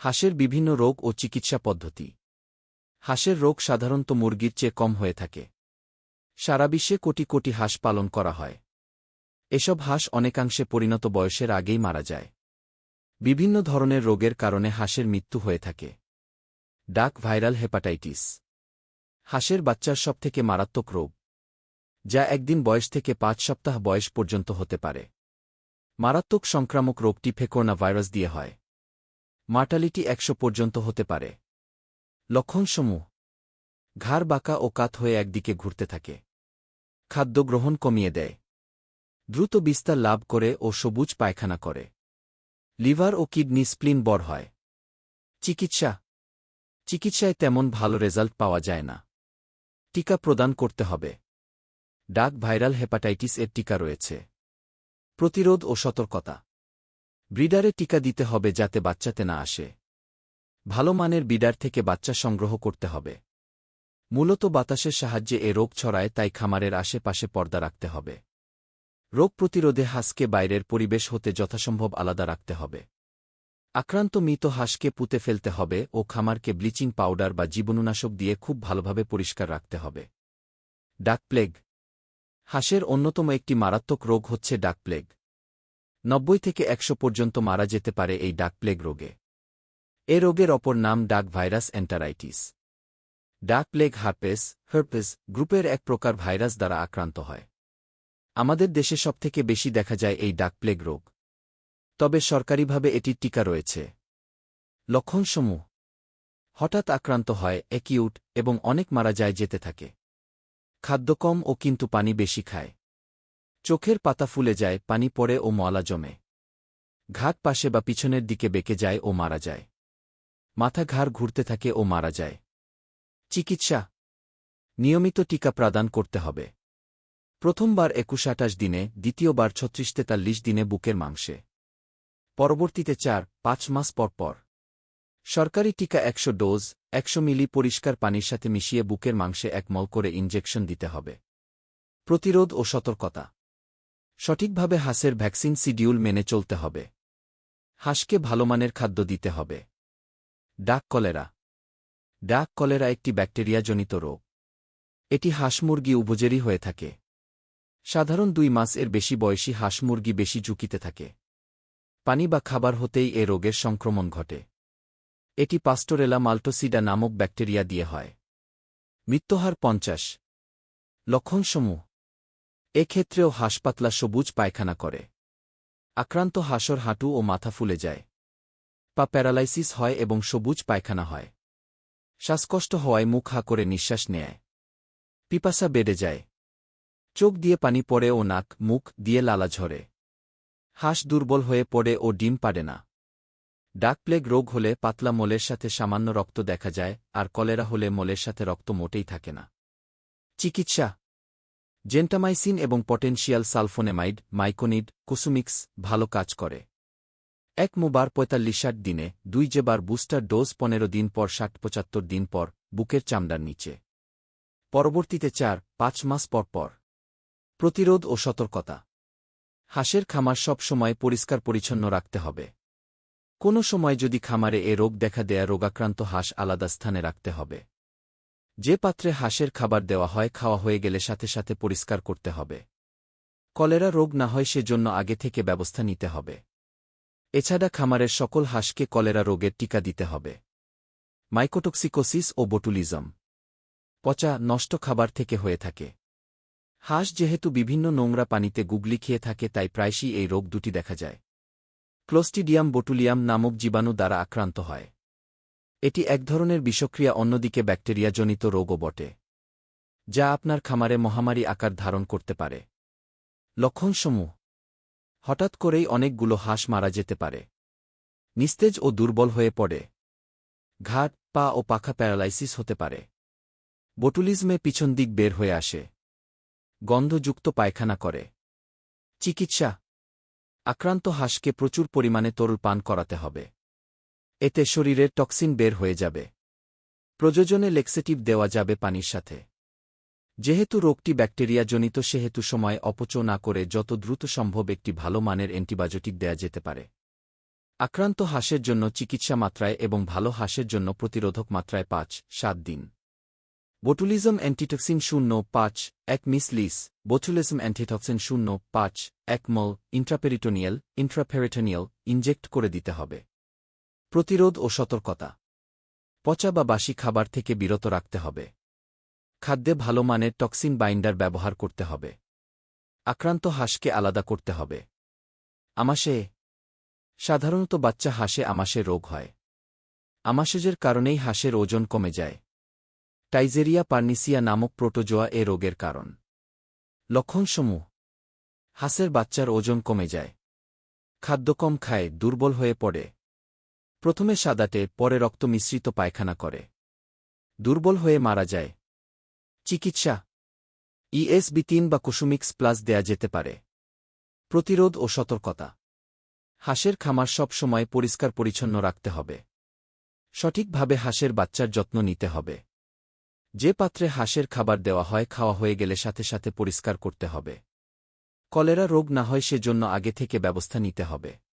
হাঁসের বিভিন্ন রোগ ও চিকিৎসা পদ্ধতি। হাঁসের রোগ সাধারণত মুরগির চেয়ে কম হয়ে থাকে। সারা বিশ্বে কোটি কোটি হাঁস পালন করা হয়। এসব হাঁস অনেকাংশে পরিণত বয়সের আগেই মারা যায়। বিভিন্ন ধরনের রোগের কারণে হাঁসের মৃত্যু হয়ে থাকে। ডাক ভাইরাল হেপাটাইটিস। হাঁসের বাচ্চার সবথেকে মারাত্মক রোগ, যা একদিন বয়স থেকে পাঁচ সপ্তাহ বয়স পর্যন্ত হতে পারে। মারাত্মক সংক্রামক রোগটি ফেকোনা ভাইরাস দিয়ে হয়। মার্টালিটি একশো পর্যন্ত হতে পারে। লক্ষণসমূহ। ঘাড় বাঁকা ও কাত হয়ে একদিকে ঘুরতে থাকে। খাদ্য গ্রহণ কমিয়ে দেয়। দ্রুত বিস্তার লাভ করে ও সবুজ পায়খানা করে। লিভার ও কিডনি স্প্লিন বড় হয়। চিকিৎসা। চিকিৎসায় তেমন ভালো রেজাল্ট পাওয়া যায় না। টিকা প্রদান করতে হবে। ডাক ভাইরাল হেপাটাইটিস এর টিকা রয়েছে। প্রতিরোধ ও সতর্কতা। ব্রিডারে টিকা দিতে হবে যাতে বাচ্চাতে না আসে। ভালো মানের বিডার থেকে বাচ্চা সংগ্রহ করতে হবে। মূলত বাতাসের সাহায্যে এ রোগ ছড়ায়, তাই খামারের আশেপাশে পর্দা রাখতে হবে। রোগ প্রতিরোধে হাঁসকে বাইরের পরিবেশ হতে যথাসম্ভব আলাদা রাখতে হবে। আক্রান্ত মৃত হাঁসকে পুঁতে ফেলতে হবে ও খামারকে ব্লিচিং পাউডার বা জীবাণুনাশক দিয়ে খুব ভালোভাবে পরিষ্কার রাখতে হবে। ডাক প্লেগ। হাঁসের অন্যতম একটি মারাত্মক রোগ হচ্ছে ডাক প্লেগ। নব্বই থেকে একশো পর্যন্ত মারা যেতে পারে এই ডাক প্লেগ রোগে। এ রোগের অপর নাম duck virus enteritis. Duck plague herpes herpes গ্রুপের এক প্রকার ভাইরাস দ্বারা আক্রান্ত হয়। আমাদের দেশে সবথেকে বেশি দেখা যায় এই ডাক প্লেগ রোগ। তবে সরকারিভাবে এটির টিকা রয়েছে। লক্ষণসমূহ। হঠাৎ আক্রান্ত হয় অ্যাকিউট এবং অনেক মারা যায় যেতে থাকে। খাদ্য কম ও কিন্তু পানি বেশি খায়। চোখের পাতা ফুলে যায়, পানি পড়ে ও মলা জমে। ঘাট পাশে বা পিছনের দিকে বেঁকে যায় ও মারা যায়। মাথা ঘাড় ঘুরতে থাকে ও মারা যায়। চিকিৎসা। নিয়মিত টিকা প্রদান করতে হবে। প্রথমবার একুশ আটাশ দিনে, দ্বিতীয়বার ছত্রিশ তেতাল্লিশ দিনে বুকের মাংসে। পরবর্তীতে চার, পাঁচ মাস পর পর। সরকারি টিকা একশো ডোজ, একশো মিলি পরিষ্কার পানির সাথে মিশিয়ে বুকের মাংসে এক মল করে ইনজেকশন দিতে হবে। প্রতিরোধ ও সতর্কতা। সঠিকভাবে হাঁসের ভ্যাকসিন শিডিউল মেনে চলতে হবে। হাঁসকে ভালোমানের খাদ্য দিতে হবে। ডাক কলেরা। ডাক কলেরা একটি ব্যাকটেরিয়াজনিত রোগ। এটি হাঁস মুরগি উভজেরই হয়ে থাকে। সাধারণ দুই মাস এর বেশি বয়সী হাঁস মুরগি বেশি ঝুঁকিতে থাকে। পানি বা খাবার হতেই এ রোগের সংক্রমণ ঘটে। এটি পাস্টোরেলা মাল্টোসিডা নামক ব্যাকটেরিয়া দিয়ে হয়। মৃত্যুহার পঞ্চাশ। লক্ষণসমূহ। এক্ষেত্রেও হাসপাতলা সবুজ পায়খানা করে। আক্রান্ত হাঁসর হাঁটু ও মাথা ফুলে যায়। পা প্যারালাইসিস হয় এবং সবুজ পায়খানা হয়। শ্বাসকষ্ট হওয়ায় মুখ হা করে নিঃশ্বাস নেয়। পিপাসা বেড়ে যায়। চোখ দিয়ে পানি পড়ে ও নাক, মুখ দিয়ে লালা ঝরে। হাঁস দুর্বল হয়ে পড়ে ও ডিম পাড়ে না। ডাক প্লেগ রোগ হলে পাতলা মোলের সাথে সামান্য রক্ত দেখা যায়, আর কলেরা হলে মোলের সাথে রক্ত মোটেই থাকে না। চিকিৎসা জেন্টামাইসিন এবং পটেনশিয়াল সালফোনেমাইড, মাইকোনিড, কুসুমিক্স ভালো কাজ করে। এক মুবার পঁয়তাল্লিশ ষাট দিনে, দুই যেবার বুস্টার ডোজ পনেরো দিন পর ষাট পঁচাত্তর দিন পর, বুকের চামড়ার নিচে। পরবর্তীতে চার, পাঁচ মাস পর পর। প্রতিরোধ ও সতর্কতা। হাঁসের খামার সব সময় পরিষ্কার পরিচ্ছন্ন রাখতে হবে। কোনো সময় যদি খামারে এ রোগ দেখা দেয়া রোগাক্রান্ত হাঁস আলাদা স্থানে রাখতে হবে। যে পাত্রে হাঁসের খাবার দেওয়া হয়, খাওয়া হয়ে গেলে সাথে সাথে পরিষ্কার করতে হবে। কলেরা রোগ না হয় সেজন্য আগে থেকে ব্যবস্থা নিতে হবে। এছাড়া খামারের সকল হাঁসকে কলেরা রোগের টিকা দিতে হবে। মাইকোটক্সিকোসিস ও বোটুলিজম। পচা, নষ্ট খাবার থেকে হয়ে থাকে। হাঁস যেহেতু বিভিন্ন নোংরা পানিতে গুগলি খেয়ে থাকে, তাই প্রায়শই এই রোগ দুটি দেখা যায়। ক্লোস্টিডিয়াম বোটুলিয়াম নামক জীবাণু দ্বারা আক্রান্ত হয়। এটি এক ধরনের বিষক্রিয়া, অন্যদিকে ব্যাকটেরিয়াজনিত রোগও বটে, যা আপনার খামারে মহামারী আকার ধারণ করতে পারে। লক্ষণসমূহ। হঠাৎ করেই অনেকগুলো হাঁস মারা যেতে পারে। নিস্তেজ ও দুর্বল হয়ে পড়ে। ঘাট, পা ও পাখা প্যারালাইসিস হতে পারে। বোটুলিজমে পিছন দিক বের হয়ে আসে। গন্ধযুক্ত পায়খানা করে। চিকিৎসা। আক্রান্ত হাঁসকে প্রচুর পরিমাণে তরল পান করাতে হবে। এতে শরীরের টক্সিন বের হয়ে যাবে। প্রযোজনে লেক্সেটিভ দেওয়া যাবে পানির সাথে। যেহেতু রোগটি ব্যাকটেরিয়াজনিত, সেহেতু সময় অপচয় না করে যত দ্রুত সম্ভব একটি ভালো মানের অ্যান্টিবায়োটিক দেয়া যেতে পারে। আক্রান্ত হাঁসের জন্য চিকিৎসা মাত্রায় এবং ভালো হাঁসের জন্য প্রতিরোধক মাত্রায় পাঁচ, সাত দিন। বোটুলিজম অ্যান্টিটক্সিন শূন্য, পাঁচ, এক মিসলিস বোটুলিজম অ্যান্টিটক্সিন শূন্য, পাঁচ, এক মল ইন্ট্রাপেরিটোনিয়াল ইন্ট্রাপেরিটোনিয়াল ইনজেক্ট করে দিতে হবে। প্রতিরোধ ও সতর্কতা। পচা বা বাসি খাবার থেকে বিরত রাখতে হবে। খাদ্যে ভালো মানের টক্সিন বাইন্ডার ব্যবহার করতে হবে। আক্রান্ত হাঁসকে আলাদা করতে হবে। আমাশে সাধারণত বাচ্চা হাঁসে আমাশে রোগ হয়। আমাশেজের কারণেই হাঁসের ওজন কমে যায়। টাইজেরিয়া পার্নিসিয়া নামক প্রোটোজোয়া এ রোগের কারণ। লক্ষণসমূহ। হাঁসের বাচ্চার ওজন কমে যায়। খাদ্য কম খায়, দুর্বল হয়ে পড়ে। প্রথমে সাদাটে, পরে রক্ত মিশ্রিত পায়খানা করে। দুর্বল হয়ে মারা যায়। চিকিৎসা। ইএসবি তিন বা কুসুমিক্স প্লাস দেয়া যেতে পারে। প্রতিরোধ ও সতর্কতা। হাঁসের খামার সব সময় পরিষ্কার পরিচ্ছন্ন রাখতে হবে। সঠিকভাবে হাঁসের বাচ্চার যত্ন নিতে হবে। যে পাত্রে হাঁসের খাবার দেওয়া হয়, খাওয়া হয়ে গেলে সাথে সাথে পরিষ্কার করতে হবে। কলেরা রোগ না হয় সেজন্য আগে থেকে ব্যবস্থা নিতে হবে।